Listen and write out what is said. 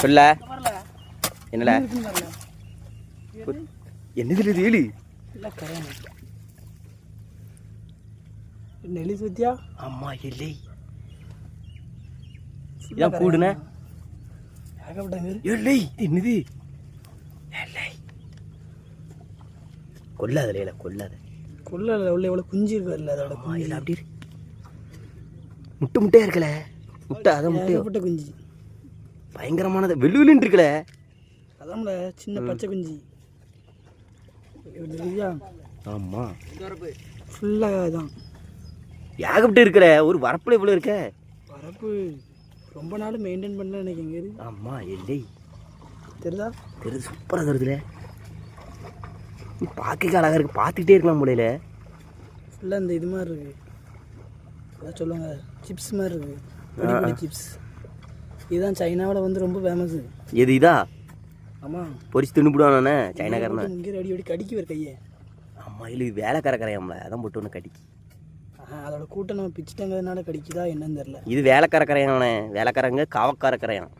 சொல்ல. என்னல என்னது இது ஏழு நெல்லி சுத்தியா? அம்மா இல்லை இதான் கூடுன? இல்லை என்னது? இல்லை கொல்லாத லேல கொல்லாத. கொள்ள உள்ள எவ்வளோ குஞ்சு இருக்கு இல்லை அதோட அப்படி. முட்டை முட்டையா இருக்கல? முட்டை அதான் முட்டையோ? ஏகப்பட்ட குஞ்சு? பயங்கரமானது. வெள்ளுவிலுன்னு இருக்கல அதான்ல சின்ன பச்சை குஞ்சு. இல்லையா ஆமா. ஃபுல்லாக தான் ஏகப்பட்டு இருக்கல ஒரு வரப்புல இவ்வளோ இருக்க? வரப்பு ரொம்ப நாள் மெயின்டைன் பண்ணல எனக்கு எங்கே இருக்கு ஆமா இல்லை தெரியுதா? தெரியுது சூப்பராக தருதுல பார்க்க அழகா இருக்கு. பார்த்துக்கிட்டே இருக்கலாம் முடியல ஃபுல்லாக இந்த இது மாதிரி இருக்கு. அதான் சொல்லுவாங்க சிப்ஸ் மாதிரி இருக்கு. பொடி பொடி சிப்ஸ். இதுதான் சைனாவில் வந்து ரொம்ப ஃபேமஸ் எது இதா? ஆமாம் பொரிச்சு தின்னுபிடுவானே சைனாக்காரன. இங்கே அடி அடி கடிக்கு வர கையை. அம்மா இல்லை இது வேலைக்கார கரையாம்ல அதான் போட்டு ஒன்று கடிக்கு. அதோட கூட்டம் நம்ம பிச்சுட்டங்கிறதுனால கடிக்குதா என்னன்னு தெரில இது வேலைக்கார கரையானே. வேலைக்காரங்க காவக்கார கரையான்.